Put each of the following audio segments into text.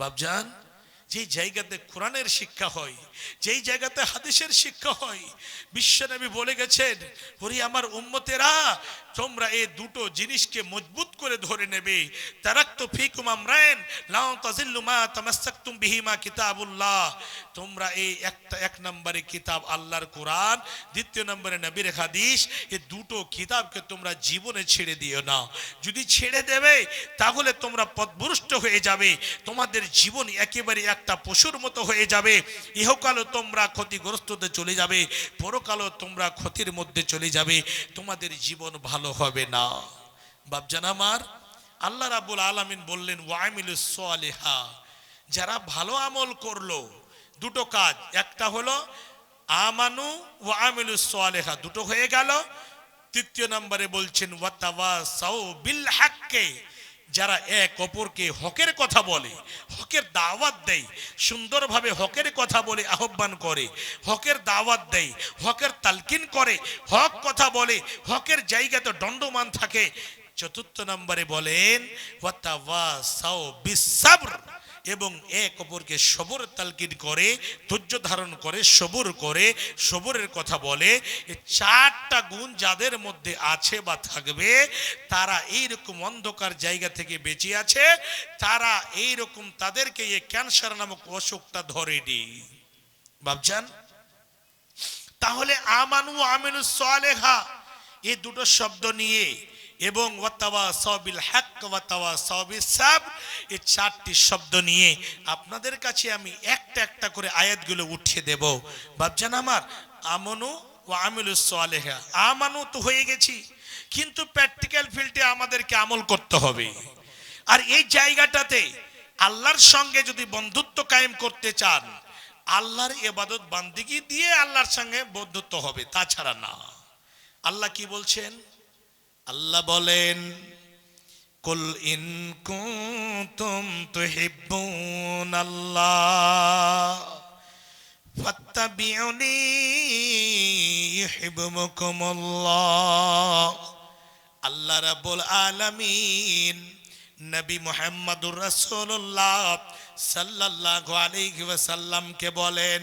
বাবজান যেই জায়গাতে কোরআনের শিক্ষা হয়, যেই জায়গাতে হাদিসের শিক্ষা হয় বিশ্বনবী বলে গেছেন হরি আমার উম্মতেরা, তোমরা এই দুটো জিনিসকে মজবুত করে ধরে নেবে। তারাক্তু ফিকুম আমরান লাউ তাজিল্লু মা তামাসসাকতুম বিহিমা কিতাবুল্লাহ। তোমরা এই একটা, এক নম্বরে কিতাব আল্লাহর কোরআন, দ্বিতীয় নম্বরে নবীর হাদিস এই দুটো কিতাবকে তোমরা জীবনে ছেড়ে দিও না। যদি ছেড়ে দেবে, তাহলে তোমরা পথভ্রষ্ট হয়ে যাবে। তোমাদের জীবন একেবারে একটা পশুর মতো হয়ে যাবে। ইহকালও তোমরা ক্ষতিগ্রস্ততে চলে যাবে, পরকালও তোমরা ক্ষতির মধ্যে চলে যাবে। তোমাদের জীবন ভালো হবে না। বাবজান আমার, আল্লাহ রাবুল আলামিন বললেন ওয়ামিলু সালেহা যারা ভালো আমল করল, দুটো কাজ, একটা হলো, আমানু ও আমিলু সালেহা, দুটো হয়ে গেল। তৃতীয় নম্বরে বলছেন যারা এক অপরকে হকের কথা বলে, হকের দাওয়াত দেয়, সুন্দরভাবে হকের কথা বলে আহ্বান করে, হকের দাওয়াত দেয়, হকের তালকিন করে, হক কথা বলে, হকের জায়গাতে দণ্ডমান থাকে চতুর্থ নম্বরে বলেন এবং এক অপরকে সবর তালকিন করে, ধৈর্য ধারণ করে, সবর করে, সবরের কথা বলে। চারটা গুণ যাদের মধ্যে আছে বা থাকবে, তারা এইরকম অন্ধকার জায়গা থেকে বেঁচে আছে, তারা এইরকম তাদেরকে এই ক্যান্সার নামক অসুখটা ধরে ধরেনি। ভাবছেন? তাহলে আমানু আমিনু সালেহা এই দুটো শব্দ নিয়ে এবং ওয়াতাওয়া সবিল হক ওয়াতাওয়া সবিল সাব, এই চারটি শব্দ নিয়ে আপনাদের কাছে আমি একটা একটা করে আয়াতগুলো উঠিয়ে দেব। ভাবছেন আমার, আমনু ও আমিলু সালেহা, আমানু তো হয়ে গেছি, কিন্তু প্র্যাকটিক্যাল ফিল্ডে আমাদেরকে আমল করতে হবে। আর এই জায়গাটাতে আল্লাহর সঙ্গে যদি বন্ধুত্ব কায়েম করতে চান, আল্লাহর এবাদত বান্দিগি দিয়ে আল্লাহর সঙ্গে বন্ধুত্ব হবে, তাছাড়া না। আল্লাহ কি বলছেন? আল্লাহ বলেন, কুল ইন কুনতুম তুহিব্বুন আল্লাহ ফাত্তাবিউনি ইউহিব্বুকুমুল্লাহ। আল্লাহ রাব্বুল আলামিন নবী মুহাম্মদুর রাসূলুল্লাহ সাল্লাল্লাহু আলাইহি বলেন,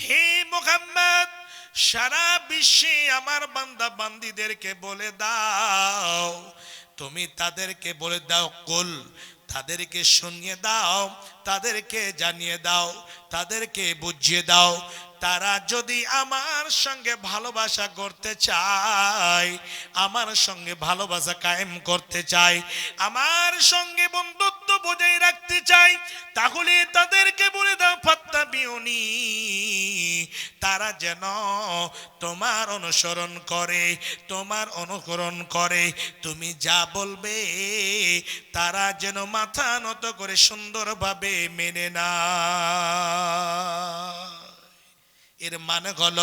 হে মুহাম্মদ সারা বিশ্বে আমার বান্দা বান্দিদেরকে বলে দাও। তুমি তাদেরকে বলে দাও, কুল, তাদেরকে শুনিয়ে দাও, তাদেরকে জানিয়ে দাও, তাদেরকে বুঝিয়ে দাও তারা যদি আমার সঙ্গে ভালোবাসা করতে চায়, আমার সঙ্গে ভালোবাসা কায়েম করতে চায়, আমার সঙ্গে বন্ধুত্ব বজায় রাখতে চায়, তাহলে তাদেরকে বলে দাও ফাত্তা বিউনি তারা যেন তোমার অনুসরণ করে, তোমার অনুকরণ করে। তুমি যা বলবে, তারা যেন মাথা নত করে সুন্দরভাবে মেনে না এর মানে হল,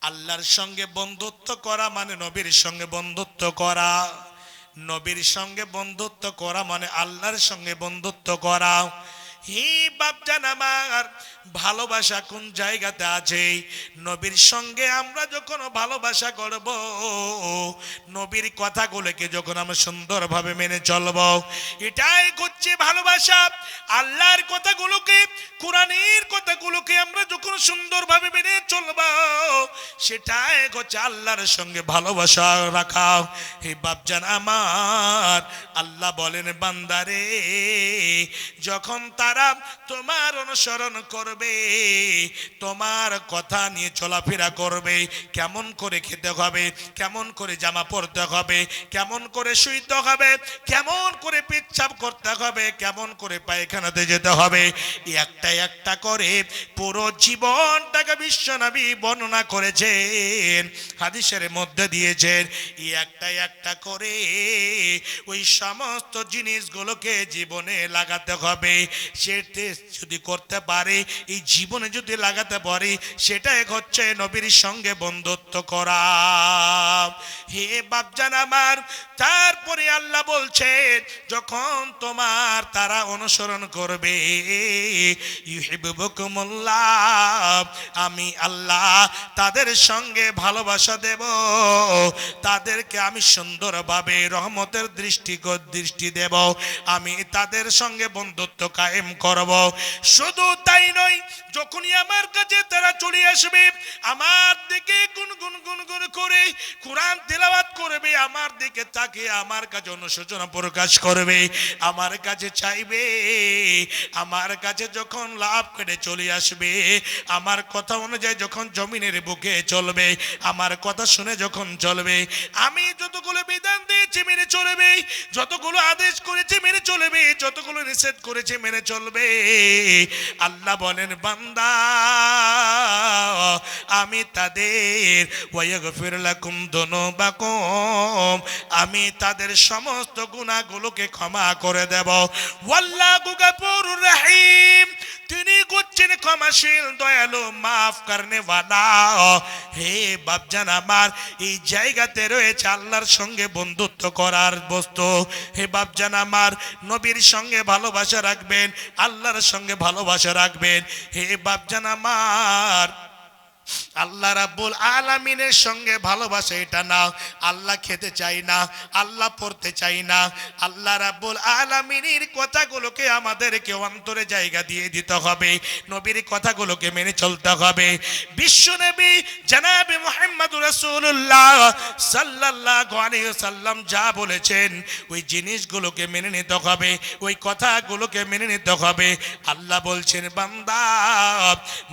আল্লাহর সঙ্গে বন্ধুত্ব করা মানে নবীর সঙ্গে বন্ধুত্ব করা। নবীর সঙ্গে বন্ধুত্ব করা মানে আল্লাহর সঙ্গে বন্ধুত্ব করা। হি বাপজান আমার, ভালোবাসা কোন জায়গাতে আছে? নবীর সঙ্গে আমরা যখন ভালোবাসা করব, নবীর কথাগুলোকে যখন আমরা সুন্দরভাবে মেনে চলব, এটাই হচ্ছে ভালোবাসা। আল্লাহর কথাগুলোকে, কোরআনের কথাগুলোকে আমরা যখন সুন্দরভাবে মেনে চলব, সেটাই হচ্ছে আল্লাহর সঙ্গে ভালোবাসা রাখা। হে বাপজান আমার, আল্লাহ বলেন, বান্দারে, যখন তারা তোমার অনুসরণ করবে, তোমার কথা নিয়ে চলাফেরা করবে, কেমন করে খেতে হবে, কেমন করে জামা পরতে হবে, কেমন করে শুইতে হবে, কেমন করে পেচ্ছাপ করতে হবে, কেমন করে পায়খানাতে যেতে হবে, একটা একটা করে পুরো জীবনটাকে বিশ্বনবী বর্ণনা করেছেন, হাদিসের মধ্যে দিয়েছেন একটা একটা করে ওই সমস্ত জিনিসগুলোকে জীবনে লাগাতে হবে সেটা যদি করতে পারে, এই জীবনে যদি লাগাতে পারে, সেটা এক হচ্ছে নবীর সঙ্গে বন্ধুত্ব করা। হে বাপজান আমার, তারপরে আল্লাহ বলছেন, যখন তোমার তারা অনুসরণ করবে আমি আল্লাহ তাদের সঙ্গে ভালোবাসা দেব। তাদেরকে আমি সুন্দরভাবে রহমতের দৃষ্টি দৃষ্টি দেব। আমি তাদের সঙ্গে বন্ধুত্ব কায়েম করব। শুধু তাই নয়, যখনই আমার কাছে তারা চলে আসবে, আমার দিকে গুনগুন গুনগুন করে কোরআন তেলাওয়াত করবে, আমার দিকে তাকে আমার কাছে অনুশোচনা প্রকাশ করবে, আমার কাছে চাইবে, আমার কাছে যখন লাভ করে চলে আসবে, আমার কথা অনুযায়ী যখন জমিনের বুকে চলবে, আমার কথা শুনে যখন চলবে, আমি যতগুলো বিধান দিয়েছি মেনে চলবে, যতগুলো আদেশ করেছি মেনে চলবে, যতগুলো নিষেধ করেছে মেনে চলবে। আল্লাহ বলেন, বান্দা, আমি তাদের, ওয়াগফির লাকুম দুনুবাকুম, আমি তাদের সমস্ত গুনাহগুলোকে ক্ষমা করে দেব। ওয়াল্লাহু গাফুরুর রহিম। তিনি করছেন ক্ষমাশীল, দয়ালু, মাফ করনে হে বাপজান আমার, এই জায়গাতে রয়েছে আল্লাহর সঙ্গে বন্ধুত্ব করার বস্তু। হে বাপজান আমার, নবীর সঙ্গে ভালোবাসা রাখবেন, আল্লাহর সঙ্গে ভালোবাসা রাখবেন। হে বাপজান আমার আল্লাহ রাব্বুল আলামিনের সঙ্গে ভালোবাসা এটা না। আল্লাহ খেতে চাই না, আল্লাহ পড়তে চাই না। আল্লাহ রাব্বুল আলামিনের কথাগুলোকে আমাদেরকে অন্তরে জায়গা দিয়ে দিতে হবে, নবীর কথাগুলোকে মেনে চলতে হবে। বিশ্ব নবী জনাবে মুহাম্মদ রাসূলুল্লাহ সাল্লাল্লাহু আলাইহি সাল্লাম যা বলেছেন, ওই জিনিসগুলোকে মেনে নিতে হবে, ওই কথাগুলোকে মেনে নিতে হবে। আল্লাহ বলছেন, বান্দা,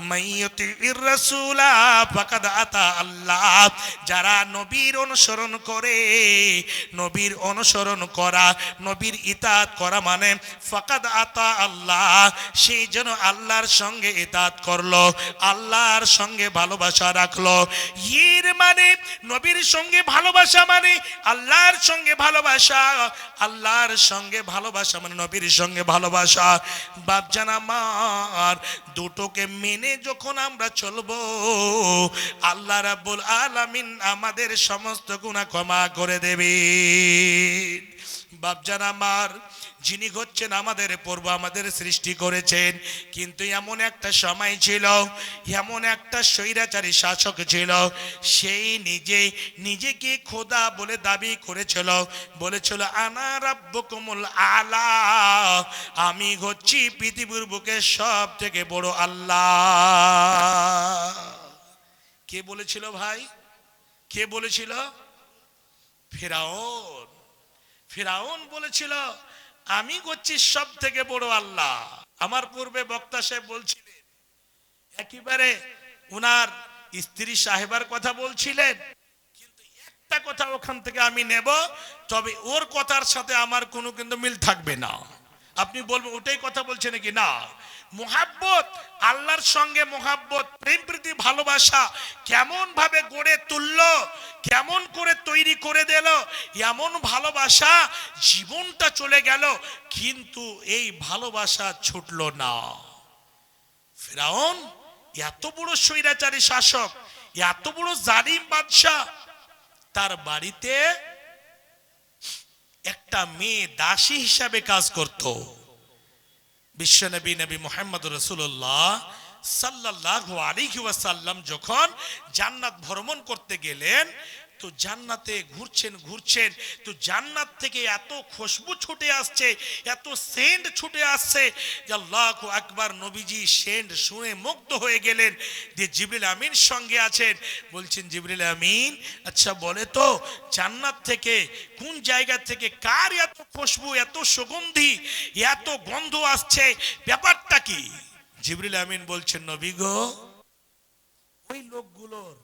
মাইয়তির রাসূলা আল্লাহ। যারা নবীর অনুসরণ করে, নবীর অনুসরণ করা, নবীর ইতাত করা মানে ফাকাদ আতা আল্লাহ। সেই জন্য আল্লাহর সঙ্গে ইতাত করল, আল্লাহর সঙ্গে ভালোবাসা রাখল। ইর মানে নবীর সঙ্গে ভালোবাসা মানে আল্লাহর সঙ্গে ভালোবাসা। আল্লাহর সঙ্গে ভালোবাসা মানে নবীর সঙ্গে ভালোবাসা। বাপজান আমার, দুটোকে মেনে যখন আমরা চলবো আল্লাহ রাব্বুল আলামিন আমাদের সমস্ত গুনাহ ক্ষমা করে দেবে। বাপজান আমার, যিনি হচ্ছেন আমাদের পূর্ব, আমাদের সৃষ্টি করেছেন, কিন্তু এমন একটা সময় ছিল, এমন একটা স্বৈরাচারী শাসক ছিল, সেই নিজে, নিজেকে খোদা বলে দাবি করেছিল, বলেছিল, আনা রাব্বুকুমুল আলা আমি হচ্ছি পৃথিবীর বুকে সব থেকে বড় আল্লাহ। কে বলেছিল ভাই? কে বলেছিল? ফেরাউন। ফেরাউন বলেছিল, আমি করছি সব থেকে বড় আল্লাহ। আমার পূর্বে বক্তা সাহেব বলছিলেন, একেবারে উনার স্ত্রী সাহেবার কথা বলছিলেন, কিন্তু একটা কথা ওখান থেকে আমি নেব, তবে ওর কথার সাথে আমার কোনো কিন্তু মিল থাকবে না। আপনি বলবেন ওটাই কথা বলছে নাকি? না। মোহাব্বত, আল্লাহর সঙ্গে মোহাব্বত, প্রেম প্রীতি, ভালোবাসা কেমন ভাবে গড়ে তুললো, কেমন করে তৈরি করে দিল, এমন ভালোবাসা জীবনটা চলে গেল, কিন্তু এই ভালোবাসা ছুটলো না। ফেরাউন, এত বড় স্বৈরাচারী শাসক, এত বড় জালিম বাদশাহ, তার বাড়িতে একটা মেয়ে দাসী হিসাবে কাজ করত। বিশ্বনবী নবী মোহাম্মদ রসুল্লাহ সাল্লাহ আলিহাসাল্লাম যখন জান্নাত ভ্রমণ করতে গেলেন তো জান্নাতে ঘুরছেন ঘুরছেন। তো জান্নাত থেকে এত খুশবু ছুটে আসছে, এত সেন্ট ছুটে আসছে যে আল্লাহ আকবার নবীজি সেন্ট শুনে মুগ্ধ হয়ে গেলেন। যে জিবরিল আমিন সঙ্গে আছেন। বলছেন, জিবরিল আমিন আচ্ছা বলে তো, জান্নাত থেকে কোন জায়গা থেকে কার এত খুশবু, এত সুগন্ধি, এত গন্ধ আসছে, ব্যাপারটা কি? জিবরিল আমিন বলছেন, নবী গো, ওই লোকগুলোর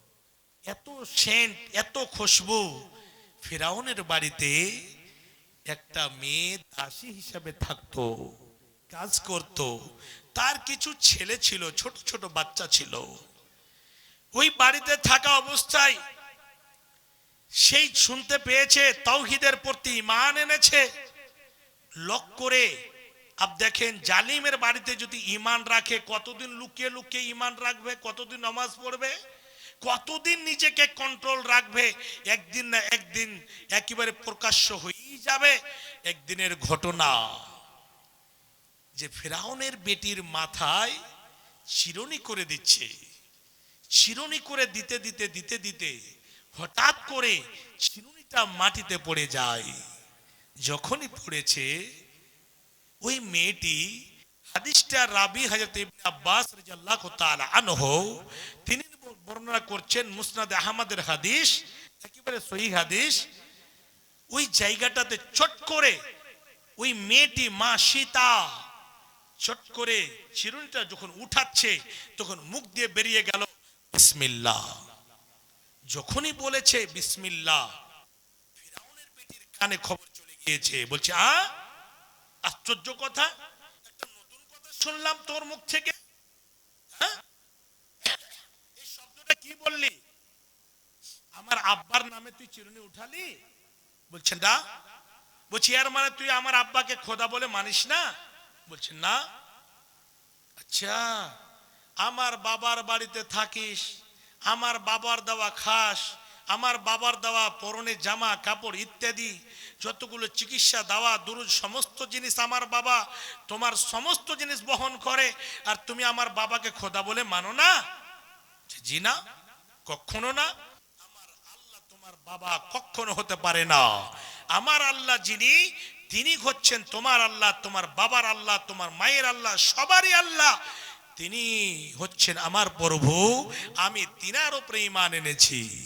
এত সেন্ট, এত খুশবু। ফেরাউনের বাড়িতে একটা মেয়ে দাসী হিসাবে থাকতো, কাজ করত। তার কিছু ছেলে ছিল, ছোট ছোট বাচ্চা ছিল। ওই বাড়িতে থাকা অবস্থায় সেই শুনতে পেয়েছে তৌহিদের প্রতি ইমান এনেছে। লক করে আপ দেখেন, জালিমের বাড়িতে যদি ইমান রাখে, কতদিন লুকিয়ে লুকিয়ে ইমান রাখবে, কতদিন নমাজ পড়বে? কতদিন নিজেকে কন্ট্রোল রাখবে? একদিন না একদিন একেবারে প্রকাশ্য হয়েই যাবে একদিনের ঘটনা। যে ফেরাউনের বেটির মাথায় চিরনি করে দিচ্ছে, চিরনি করে দিতে দিতে দিতে দিতে হঠাৎ করে চিরুনিটা মাটিতে পড়ে যায়। যখনই পড়েছে, ওই মেয়েটি হাদিসটা রাবি ইবনে আব্বাস রাদিয়াল্লাহু তাআলা আনহু, তিনি বর্ণনা করছেন মুসনাদ আহমদের হাদিস, একেবারে সহিহ হাদিস। ওই জায়গাটাতে চট করে ওই মেয়েটি মা সীতা চট করে চিরুনিটা যখন উঠাচ্ছে, তখন মুখ দিয়ে বেরিয়ে গেল বিসমিল্লাহ যখনই বলেছে বিসমিল্লাহ ফিরাউনের পেটির কানে খবর চলে গিয়েছে। বলছে, আ, আশ্চর্য কথা, একটা নতুন কথা শুনলাম তোর মুখ থেকে। হ্যাঁ? কি বললি? আমার আব্বার নামে তুই চিরুনি উঠালি? বলছেন না। বলছি, এর মানে তুই আমার আব্বাকে খোদা বলে মানিস না? বলছেন না। আচ্ছা আমার বাবার বাড়িতে থাকিস, আমার বাবার দেওয়া খাস, আমার বাবার দেওয়া পরনে জামা, কাপড় ইত্যাদি, যতগুলো চিকিৎসা, দেওয়া, দুরুদ, সমস্ত জিনিস আমার বাবা তোমার সমস্ত জিনিস বহন করে, আর তুমি আমার বাবাকে খোদা বলে মানো না? জি না। কখনো না? আমার আল্লাহ তোমার বাবা কখনো হতে পারে না। আমার আল্লাহ যিনি, তিনি হচ্ছেন তোমার আল্লাহ, তোমার বাবার আল্লাহ, তোমার মায়ের আল্লাহ, সবারই আল্লাহ। তিনি হচ্ছেন আমার প্রভু। আমি তিনার উপরে ইমান এনেছি।